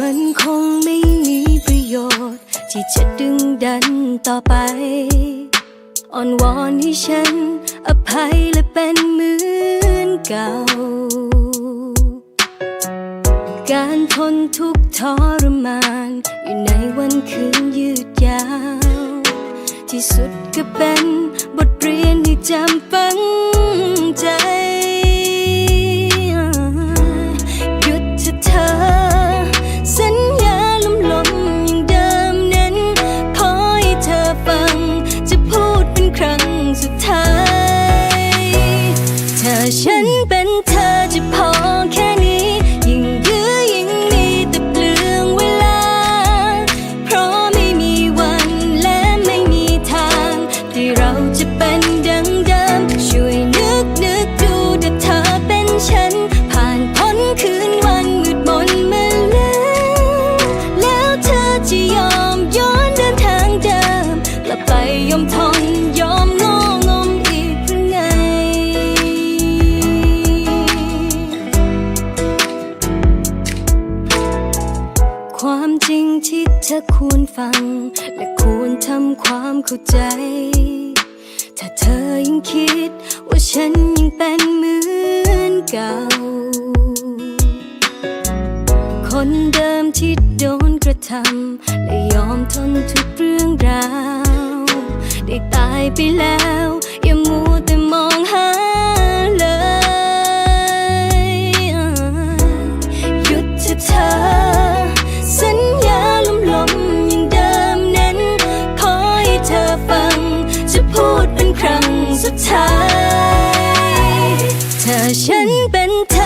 มันคงไม่มีประโยชน์ ที่จะดึงดันต่อไป อ่อนวอนให้ฉัน อภัยและเป็นเหมือนเก่า การทนทุกทรมาน อยู่ในวันคืนยืดยาว ที่สุดก็เป็นบทเรียนที่จำฝังใจ เป็นเธอจะพอแค่นี้ ยิ่งยื้อยิ่งมีแต่เปลืองเวลา เพราะไม่มีวันและไม่มีทาง ที่เราจะเป็นดังเดิม ช่วยนึกนึกดูถ้าเธอเป็นฉัน ผ่านพ้นคืนวันมืดมนมาแล้วแล้วเธอจะยอมย้อนเดินทางเดิมกลับไปยอมทน จริงที่เธอควรฟัง และควรทำความเข้าใจ ถ้าเธอยังคิดว่าฉันยังเป็นเหมือนเก่า คนเดิมที่โดนกระทำและยอมทนทุกเรื่องราว ได้ตายไปแล้ว เธอฉันเป็นเธอ